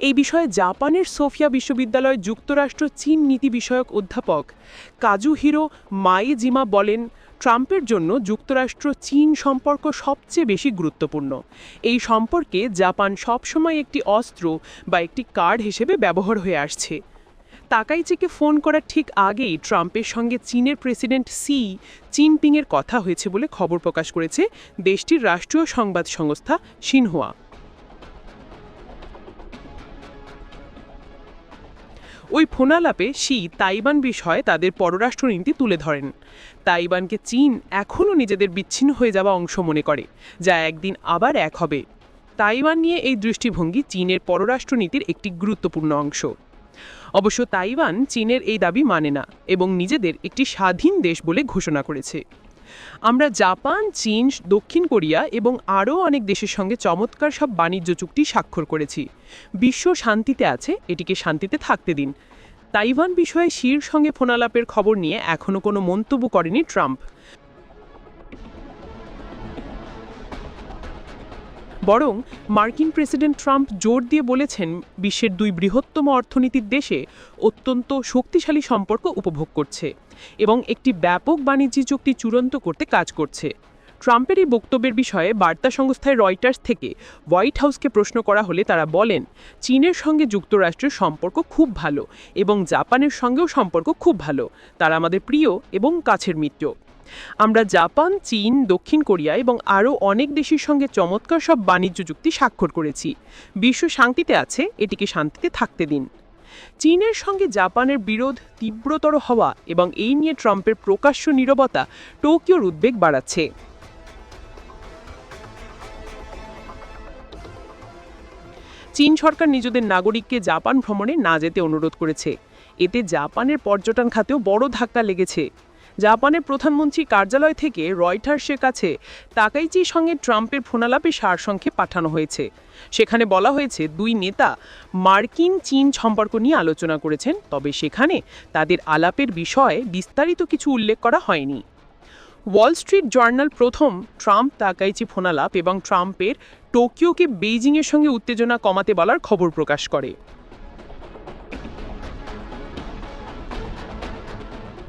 এই বিষয়ে জাপানের সোফিয়া বিশ্ববিদ্যালয় যুক্তরাষ্ট্র চীন নীতি বিষয়ক অধ্যাপক কাজুহিরো মাইজিমা বলেন, ট্রাম্পের জন্য যুক্তরাষ্ট্র চীন সম্পর্ক সবচেয়ে বেশি গুরুত্বপূর্ণ। এই সম্পর্কে জাপান সবসময় একটি অস্ত্র বা একটি কার্ড হিসেবে ব্যবহার হয়ে আসছে। তাকাইচিকে ফোন করার ঠিক আগেই ট্রাম্পের সঙ্গে চীনের প্রেসিডেন্ট সি জিনপিংয়ের কথা হয়েছে বলে খবর প্রকাশ করেছে দেশটির রাষ্ট্রীয় সংবাদ সংস্থা সিনহুয়া ওই ফোনালাপে শি তাইবান বিষয়ে তাদের পররাষ্ট্রনীতি তুলে ধরেন। তাইবানকে চীন এখনও নিজেদের বিচ্ছিন্ন হয়ে যাওয়া অংশ মনে করে, যা একদিন আবার এক হবে। তাইওয়ান নিয়ে এই দৃষ্টিভঙ্গি চীনের পররাষ্ট্রনীতির একটি গুরুত্বপূর্ণ অংশ। অবশ্য তাইওয়ান চীনের এই দাবি মানে না, এবং নিজেদের একটি স্বাধীন দেশ বলে ঘোষণা করেছে। আমরা জাপান, চীন, দক্ষিণ কোরিয়া এবং আরও অনেক দেশের সঙ্গে চমৎকার সব বাণিজ্য চুক্তি স্বাক্ষর করেছি। বিশ্ব শান্তিতে আছে, এটিকে শান্তিতে থাকতে দিন। তাইওয়ান বিষয়ে শির সঙ্গে ফোনালাপের খবর নিয়ে এখনও কোনো মন্তব্য করেনি ট্রাম্প। বরং মার্কিন প্রেসিডেন্ট ট্রাম্প জোর দিয়ে বলেছেন বিশ্বের দুই বৃহত্তম অর্থনীতির দেশে অত্যন্ত শক্তিশালী সম্পর্ক উপভোগ করছে এবং একটি ব্যাপক বাণিজ্যিক চুক্তি চূড়ান্ত করতে কাজ করছে। ট্রাম্পের এই বক্তব্যের বিষয়ে বার্তা সংস্থায় রয়টার্স থেকে হোয়াইট হাউসকে প্রশ্ন করা হলে তারা বলেন, চীনের সঙ্গে যুক্তরাষ্ট্রের সম্পর্ক খুব ভালো এবং জাপানের সঙ্গেও সম্পর্ক খুব ভালো। তারা আমাদের প্রিয় এবং কাছের মিত্র। আমরা জাপান, চীন, দক্ষিণ কোরিয়া এবং আরও অনেক দেশের সঙ্গে চমৎকার সব বাণিজ্য চুক্তি স্বাক্ষর করেছি। বিশ্ব শান্তিতে আছে, এটিকে শান্তিতে থাকতে দিন। চীনের সঙ্গে জাপানের বিরোধ তীব্রতর হওয়া এবং এই নিয়ে ট্রাম্পের প্রকাশ্য নীরবতা টোকিওর উদ্বেগ বাড়াচ্ছে। চীন সরকার নিজেদের নাগরিককে জাপান ভ্রমণে না যেতে অনুরোধ করেছে। এতে জাপানের পর্যটন খাতেও বড় ধাক্কা লেগেছে। জাপানের প্রধানমন্ত্রী কার্যালয় থেকে রয়টার্সের কাছে তাকাইচির সঙ্গে ট্রাম্পের ফোনালাপে সারসংক্ষেপ পাঠানো হয়েছে। সেখানে বলা হয়েছে, দুই নেতা মার্কিন চীন সম্পর্ক নিয়ে আলোচনা করেছেন, তবে সেখানে তাদের আলাপের বিষয়ে বিস্তারিত কিছু উল্লেখ করা হয়নি। ওয়াল স্ট্রিট জার্নাল প্রথম ট্রাম্প তাকাইচি ফোনালাপ এবং ট্রাম্পের টোকিওকে বেইজিংয়ের সঙ্গে উত্তেজনা কমাতে বলার খবর প্রকাশ করে।